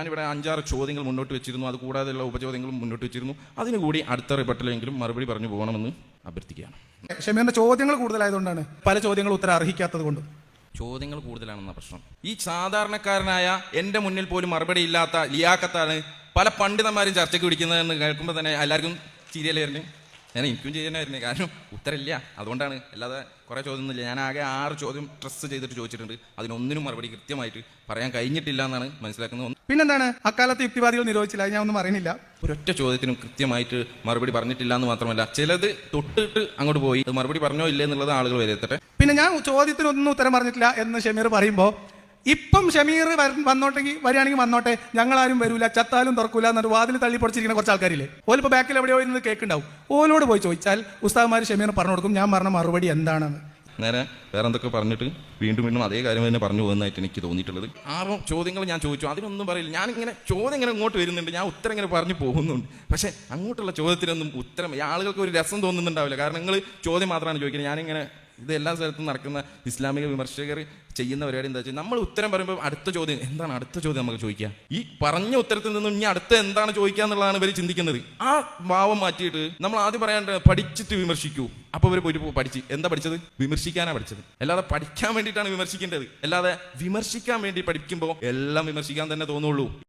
ഞാനിവിടെ അഞ്ചാറ് ചോദ്യങ്ങൾ മുന്നോട്ട് വെച്ചിരുന്നു. അത് കൂടാതെയുള്ള ഉപചോദ്യങ്ങളും മുന്നോട്ട് വെച്ചിരുന്നു. അതിനുകൂടി അടുത്ത റിപ്പട്ടിലെങ്കിലും മറുപടി പറഞ്ഞു പോകണമെന്ന് അഭ്യർത്ഥിക്കുകയാണ്. ഷമീറിന്റെ ചോദ്യങ്ങൾ കൂടുതലായതുകൊണ്ടാണ് പല ചോദ്യങ്ങൾ ഉത്തരം അർഹിക്കാത്തത് കൊണ്ട്. ചോദ്യങ്ങൾ കൂടുതലാണെന്ന പ്രശ്നം. ഈ സാധാരണക്കാരനായ എന്റെ മുന്നിൽ പോലും മറുപടി ഇല്ലാത്ത ലിയാക്കത്താണ് പല പണ്ഡിതന്മാരും ചർച്ചയ്ക്ക് പിടിക്കുന്നതെന്ന് കേൾക്കുമ്പോൾ തന്നെ എല്ലാവർക്കും ചിരിയല്ലായിരുന്നു. ഞാൻ എനിക്കും ചെയ്യാനായിരുന്നു കാരണം ഉത്തരമില്ല. അതുകൊണ്ടാണ് അല്ലാതെ കുറേ ചോദ്യമൊന്നുമില്ല. ഞാൻ ആകെ ആറ് ചോദ്യം സ്ട്രെസ് ചെയ്തിട്ട് ചോദിച്ചിട്ടുണ്ട്. അതിനൊന്നിനും മറുപടി കൃത്യമായിട്ട് പറയാൻ കഴിഞ്ഞിട്ടില്ല എന്നാണ് മനസ്സിലാക്കുന്നത്. പിന്നെന്താണ്? അക്കാലത്ത് യുക്തിവാദികൾ നിരോധിച്ചില്ല. അത് ഞാൻ ഒന്നും പറയുന്നില്ല. ഒരൊറ്റ ചോദ്യത്തിനും കൃത്യമായിട്ട് മറുപടി പറഞ്ഞിട്ടില്ല എന്ന് മാത്രമല്ല. ചിലത് തൊട്ടിട്ട് അങ്ങോട്ട് പോയി. മറുപടി പറഞ്ഞോ ഇല്ലേ എന്നുള്ളത് ആളുകൾ വിലയിരുത്തട്ടെ പിന്നെ ഞാൻ ചോദ്യത്തിനൊന്നും ഉത്തരം പറഞ്ഞിട്ടില്ല എന്ന് ഷമീർ പറയുമ്പോൾ ഇപ്പം ഷമീർ വന്നോട്ടെങ്കിൽ വരികയാണെങ്കിൽ വന്നോട്ടെ ഞങ്ങൾ ആരും വരൂല ചത്താലും തുറക്കൂല എന്നൊരു വാതിൽ തള്ളി പൊടിച്ചിരിക്കുന്ന കുറച്ച് ആൾക്കാരില്ലേ? ഓലിപ്പോൾ ബാക്കിൽ എവിടെയോ ഇരുന്ന് കേൾക്കുണ്ടാവും ഓലോട് പോയി ചോദിച്ചാൽ ഉസ്താദ്മാർ ഷമീർ പറഞ്ഞു കൊടുക്കും ഞാൻ പറഞ്ഞ മറുപടി എന്താണെന്ന്. നേരെ വേറെ എന്തൊക്കെ പറഞ്ഞിട്ട് വീണ്ടും വീണ്ടും അതേ കാര്യം തന്നെ പറഞ്ഞു പോകുന്നതായിട്ട് എനിക്ക് തോന്നിയിട്ടുള്ളത്. ആറോ ചോദ്യങ്ങൾ ഞാൻ ചോദിച്ചു. അതിനൊന്നും പറയില്ല. ഞാനിങ്ങനെ ചോദ്യം ഇങ്ങനെ ഇങ്ങോട്ട് വരുന്നുണ്ട്. ഞാൻ ഉത്തരം ഇങ്ങനെ പറഞ്ഞു പോകുന്നുണ്ട്. പക്ഷേ അങ്ങോട്ടുള്ള ചോദ്യത്തിനൊന്നും ഉത്തരം ആളുകൾക്ക് ഒരു രസം തോന്നുന്നുണ്ടാവില്ല. കാരണം നിങ്ങൾ ചോദ്യം മാത്രമാണ് ചോദിക്കുന്നത്. ഞാനിങ്ങനെ ഇത് എല്ലാ സ്ഥലത്തും നടക്കുന്ന ഇസ്ലാമിക വിമർശകർ ചെയ്യുന്ന പരിപാടി എന്താ വെച്ചാൽ നമ്മൾ ഉത്തരം പറയുമ്പോൾ അടുത്ത ചോദ്യം എന്താണ് അടുത്ത ചോദ്യം നമുക്ക് ചോദിക്കുക ഈ പറഞ്ഞ ഉത്തരത്തിൽ നിന്നും ഇനി അടുത്ത എന്താണ് ചോദിക്കുക എന്നുള്ളതാണ് ഇവർ ചിന്തിക്കുന്നത്. ആ ഭാവം മാറ്റിയിട്ട് നമ്മൾ ആദ്യം പറയാണ്ട് പഠിച്ചിട്ട് വിമർശിക്കൂ. അപ്പോൾ ഇവർ പോയിട്ട് പഠിച്ചു. എന്താ പഠിച്ചത്? വിമർശിക്കാനാണ് പഠിച്ചത്. അല്ലാതെ പഠിക്കാൻ വേണ്ടിയിട്ടാണ് വിമർശിക്കേണ്ടത്. അല്ലാതെ വിമർശിക്കാൻ വേണ്ടി പഠിക്കുമ്പോൾ എല്ലാം വിമർശിക്കാൻ തന്നെ തോന്നുള്ളൂ.